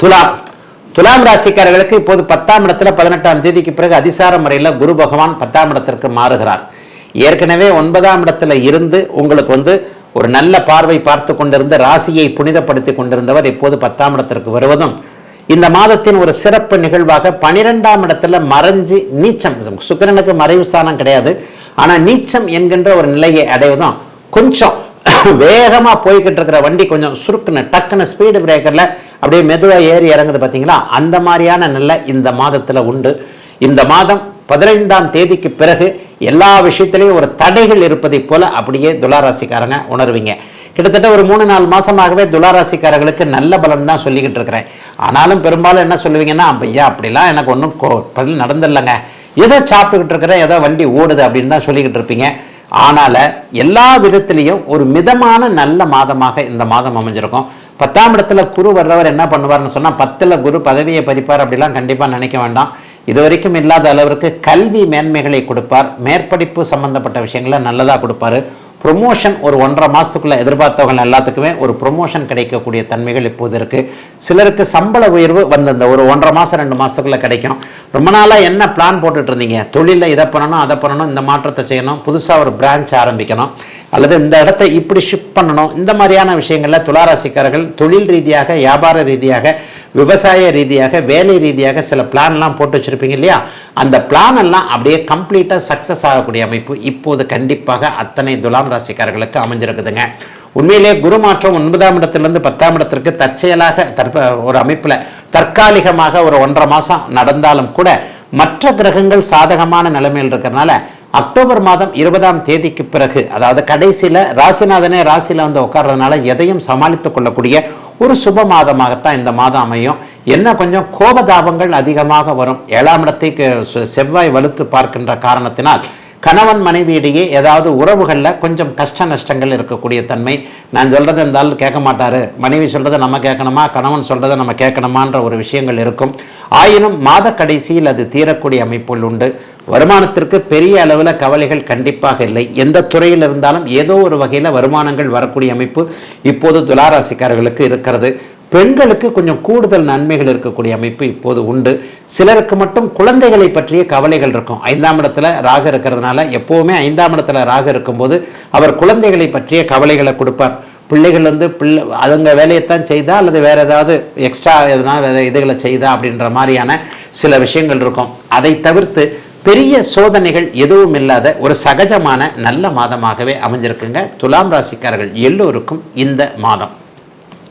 துலாம். துலாம் ராசிக்காரர்களுக்கு இப்போது பத்தாம் இடத்துல பதினெட்டாம் தேதிக்கு பிறகு அதிசார முறையில் குரு பகவான் பத்தாம் இடத்திற்கு மாறுகிறார். ஏற்கனவே ஒன்பதாம் இடத்துல இருந்து உங்களுக்கு வந்து ஒரு நல்ல பார்வை பார்த்து கொண்டிருந்த ராசியை புனிதப்படுத்தி கொண்டிருந்தவர் இப்போது பத்தாம் இடத்திற்கு வருவதும் இந்த மாதத்தின் ஒரு சிறப்பு நிகழ்வாக பனிரெண்டாம் இடத்துல மறைஞ்சு நீச்சம் சுக்கிரனுக்கு மறைவு ஸ்தானம் கிடையாது. ஆனால் நீச்சம் என்கின்ற ஒரு நிலையை அடைவதும் கொஞ்சம் வேகமாக போய்கிட்டு இருக்கிற வண்டி கொஞ்சம் சுருக்குன்னு டக்குன்னு ஸ்பீடு பிரேக்கரில் அப்படியே மெதுவாக ஏறி இறங்குது பார்த்தீங்களா அந்த மாதிரியான நிலை இந்த மாதத்தில் உண்டு. இந்த மாதம் பதினைந்தாம் தேதிக்கு பிறகு எல்லா விஷயத்திலையும் ஒரு தடைகள் இருப்பதை போல அப்படியே துளாராசிக்காரங்க உணர்வீங்க. கிட்டத்தட்ட ஒரு மூணு நாலு மாசமாகவே துளாராசிக்காரர்களுக்கு நல்ல பலன் தான் சொல்லிக்கிட்டு இருக்கிறேன். ஆனாலும் பெரும்பாலும் என்ன சொல்லுவீங்கன்னா ஐயா அப்படிலாம் எனக்கு ஒன்றும் பதில் நடந்துடலங்க. ஏதோ சாப்பிட்டுக்கிட்டு இருக்கிறேன் ஏதோ வண்டி ஓடுது அப்படின்னு தான் சொல்லிக்கிட்டு இருப்பீங்க. ஆனால எல்லா விதத்திலையும் ஒரு மிதமான நல்ல மாதமாக இந்த மாதம் அமைஞ்சிருக்கும். பத்தாம் இடத்துல குரு வர்றவர் என்ன பண்ணுவார்னு சொன்னா பத்துல குரு பதவியை பறிப்பார் அப்படிலாம் கண்டிப்பா நினைக்க வேண்டாம். இது வரைக்கும் இல்லாத அளவிற்கு கல்வி மேன்மைகளை கொடுப்பார். மேற்படிப்பு சம்பந்தப்பட்ட விஷயங்களை நல்லதா கொடுப்பாரு. ப்ரொமோஷன் ஒரு ஒன்றரை மாதத்துக்குள்ளே எதிர்பார்த்தவங்க எல்லாத்துக்குமே ஒரு ப்ரொமோஷன் கிடைக்கக்கூடிய தன்மைகள் இப்போது இருக்குது சிலருக்கு சம்பள உயர்வு வந்து அந்த ஒரு ஒன்றரை மாதம் ரெண்டு மாதத்துக்குள்ளே கிடைக்கும். ரொம்ப நாளாக என்ன பிளான் போட்டுட்டு இருந்தீங்க? தொழிலில் இதை பண்ணணும் அதை பண்ணணும் இந்த மாற்றத்தை செய்யணும் புதுசாக ஒரு பிரான்ச் ஆரம்பிக்கணும் அல்லது இந்த இடத்த இப்படி ஷிஃப்ட் பண்ணணும் இந்த மாதிரியான விஷயங்களில் துளாராசிக்காரர்கள் தொழில் ரீதியாக வியாபார ரீதியாக விவசாய ரீதியாக வேலை ரீதியாக சில பிளான்லாம் போட்டு வச்சிருப்பீங்க இல்லையா? அந்த பிளான் எல்லாம் அப்படியே கம்ப்ளீட்டாக சக்ஸஸ் ஆகக்கூடிய அமைப்பு இப்போது கண்டிப்பாக அத்தனை துலாம் ராசிக்காரர்களுக்கு அமைஞ்சிருக்குதுங்க. உண்மையிலே குரு மாற்றம் ஒன்பதாம் இடத்திலிருந்து பத்தாம் இடத்திற்கு தற்செயலாக தற்ப ஒரு அமைப்பில் தற்காலிகமாக ஒரு ஒன்றரை மாதம் நடந்தாலும் கூட மற்ற கிரகங்கள் சாதகமான நிலைமையில் இருக்கிறனால அக்டோபர் மாதம் இருபதாம் தேதிக்கு பிறகு அதாவது கடைசியில் ராசிநாதனே ராசியில் வந்து உட்கார்றதுனால எதையும் சமாளித்துக் கொள்ளக்கூடிய ஒரு சுப மாதமாகத்தான் இந்த மாதம் அமையும். என்ன கொஞ்சம் கோபதாபங்கள் அதிகமாக வரும். ஏழாம் இடத்தை செவ்வாய் வலுத்து பார்க்கின்ற காரணத்தினால் கணவன் மனைவியிடையே ஏதாவது உறவுகளில் கொஞ்சம் கஷ்ட நஷ்டங்கள் இருக்கக்கூடிய தன்மை. நான் சொல்கிறது இருந்தால் கேட்க மாட்டார். மனைவி சொல்கிறத நம்ம கேட்கணுமா? கணவன் சொல்கிறத நம்ம கேட்கணுமான்ற ஒரு விஷயங்கள் இருக்கும். ஆயினும் மாத கடைசியில் அது தீரக்கூடிய அமைப்புகள் உண்டு. வருமானத்திற்கு பெரிய அளவில் கவலைகள் கண்டிப்பாக இல்லை. எந்த துறையில் இருந்தாலும் ஏதோ ஒரு வகையில் வருமானங்கள் வரக்கூடிய அமைப்பு இப்போது துளாராசிக்காரர்களுக்கு இருக்கிறது. பெண்களுக்கு கொஞ்சம் கூடுதல் நன்மைகள் இருக்கக்கூடிய அமைப்பு இப்போது உண்டு. சிலருக்கு மட்டும் குழந்தைகளை பற்றிய கவலைகள் இருக்கும். ஐந்தாம் இடத்துல ராக இருக்கிறதுனால எப்போவுமே ஐந்தாம் இடத்துல ராக இருக்கும்போது அவர் குழந்தைகளை பற்றிய கவலைகளை கொடுப்பார். பிள்ளைகள் வந்து பிள்ளை அதுங்க வேலையைத்தான் செய்தா அல்லது வேற ஏதாவது எக்ஸ்ட்ரா எதனா இதுகளை செய்தா அப்படின்ற மாதிரியான சில விஷயங்கள் இருக்கும். அதை தவிர்த்து பெரிய சோதனைகள் எதுவும் இல்லாத ஒரு சகஜமான நல்ல மாதமாகவே அமைஞ்சிருக்குங்க. துலாம் ராசிக்காரர்கள் எல்லோருக்கும் இந்த மாதம்.